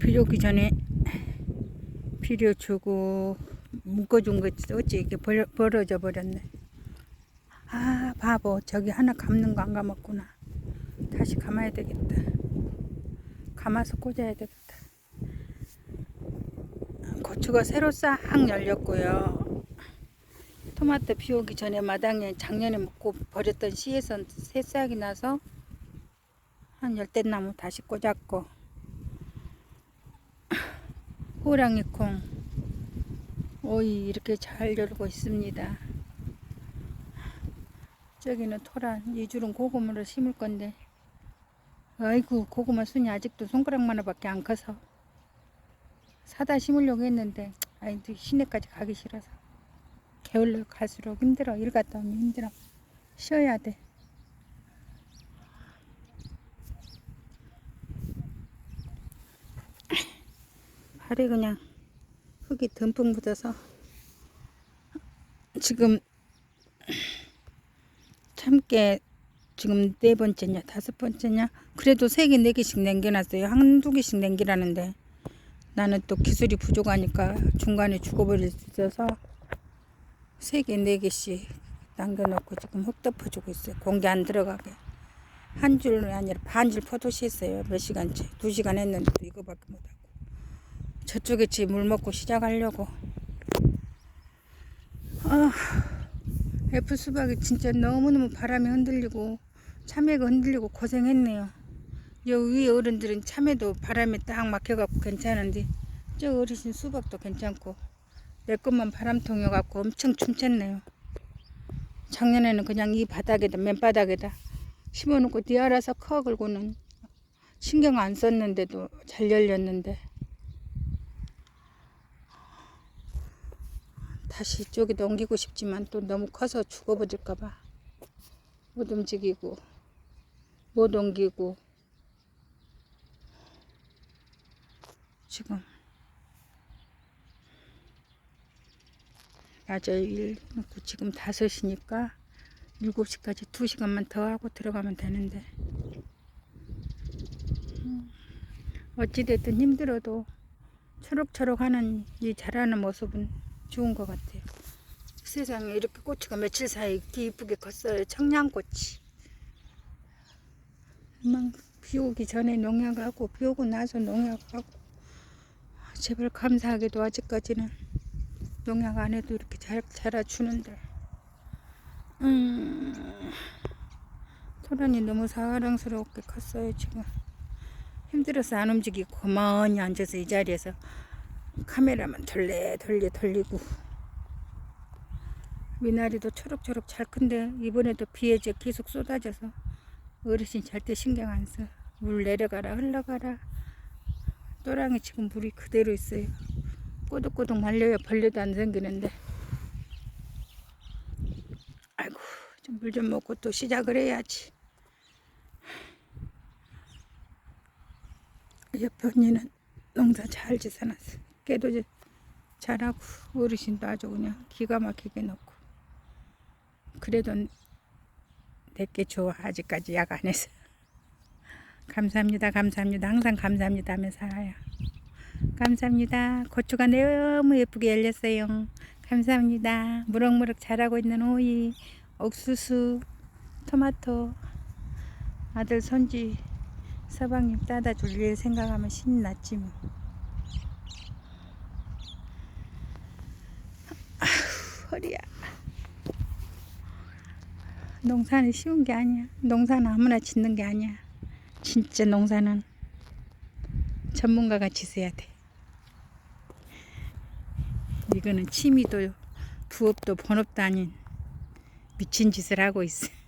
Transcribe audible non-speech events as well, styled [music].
비 오기 전에 비료 주고 묶어준 거 어찌 이렇게 벌, 벌어져 버렸네. 아 바보 저기 하나 감는 거 안 감았구나. 다시 감아야 되겠다. 감아서 꽂아야 되겠다. 고추가 새로 싹 열렸고요. 토마토 비 오기 전에 마당에 작년에 먹고 버렸던 씨에서 새싹이 나서 한 열대나무 다시 꽂았고 호랑이 콩. 오이 이렇게 잘 열고 있습니다. 저기는 토란 이 줄은 고구마를 심을 건데. 아이고 고구마 순이 아직도 손가락만 하밖에 안 커서. 사다 심으려고 했는데 아이도 시내까지 가기 싫어서. 게을러 갈수록 힘들어. 일 갔다 오면 힘들어. 쉬어야 돼 발에 그냥 흙이 듬뿍 묻어서 지금 참깨 지금 네 번째냐 다섯 번째냐? 그래도 세 개 네 개씩 남겨놨어요. 한두 개씩 남기라는데. 나는 또 기술이 부족하니까 중간에 죽어버릴 수 있어서 세 개 네 개씩 남겨놓고 지금 흙 덮어주고 있어요. 공기 안 들어가게. 한 줄이 아니라 반 줄 포도시 했어요. 몇 시간째? 두 시간 했는데도 이거밖에 못하고 저쪽에 지물 먹고 시작하려고 아 애플 수박이 진짜 너무너무 바람에 흔들리고 참외가 흔들리고 고생했네요. 여 위에 어른들은 참외도 바람에 딱 막혀갖고 괜찮은데 저 어르신 수박도 괜찮고 내 것만 바람통이어갖고 엄청 춤췄네요. 작년에는 그냥 이 바닥에다 맨바닥에다 심어놓고 뒤 알아서 커 걸고는 신경 안 썼는데도 잘 열렸는데 다시 이쪽에도 옮기고 싶지만 또 너무 커서 죽어버릴까봐 못 움직이고 못 옮기고. 지금 낮에 일 놓고 지금 5시니까 7시까지 2시간만 더 하고 들어가면 되는데. 음, 어찌됐든 힘들어도 초록초록 하는 이 자라는 모습은 좋은 것 같아요. 세상에 이렇게 고추가 며칠 사이에 이렇게 이쁘게 컸어요. 막비 오기 전에 농약하고 비 오고 나서 농약하고 제발 감사하게도 아직까지는 농약 안 해도 이렇게 잘 자라주는데 음, 토란이 너무 사랑스럽게 컸어요 지금 힘들어서 안 움직이고 가만히 앉아서 이 자리에서 카메라만 돌래 돌려 돌리고 미나리도 초록초록 잘 큰데 이번에도 비에 저 계속 쏟아져서 어르신 잘 때 신경 안 써. 물 내려가라 흘러가라. 또랑이 지금 물이 그대로 있어요. 꼬독꼬독 말려야 벌레도 안 생기는데. 아이고 좀 물좀 먹고 또 시작을 해야지. 옆에 언니는 농사 잘 지어놨어. 깨도 이제 잘하고 어르신도 아주 그냥 기가 막히게 넣고 그래도 내게 좋아 아직까지 약 안 해서. [laughs] 감사합니다 감사합니다. 항상 감사합니다 하며 살아요. 감사합니다. 고추가 너무 예쁘게 열렸어요. 감사합니다. 무럭무럭 자라고 있는 오이 옥수수 토마토 아들 손지 서방님 따다 줄일 생각하면 신이 났지 뭐 허리야. 농사는 쉬운 게 아니야. 농사는 아무나 짓는 게 아니야. 진짜 농사는 전문가가 짓어야 돼. 이거는 취미도 부업도 본업도 아닌 미친 짓을 하고 있어.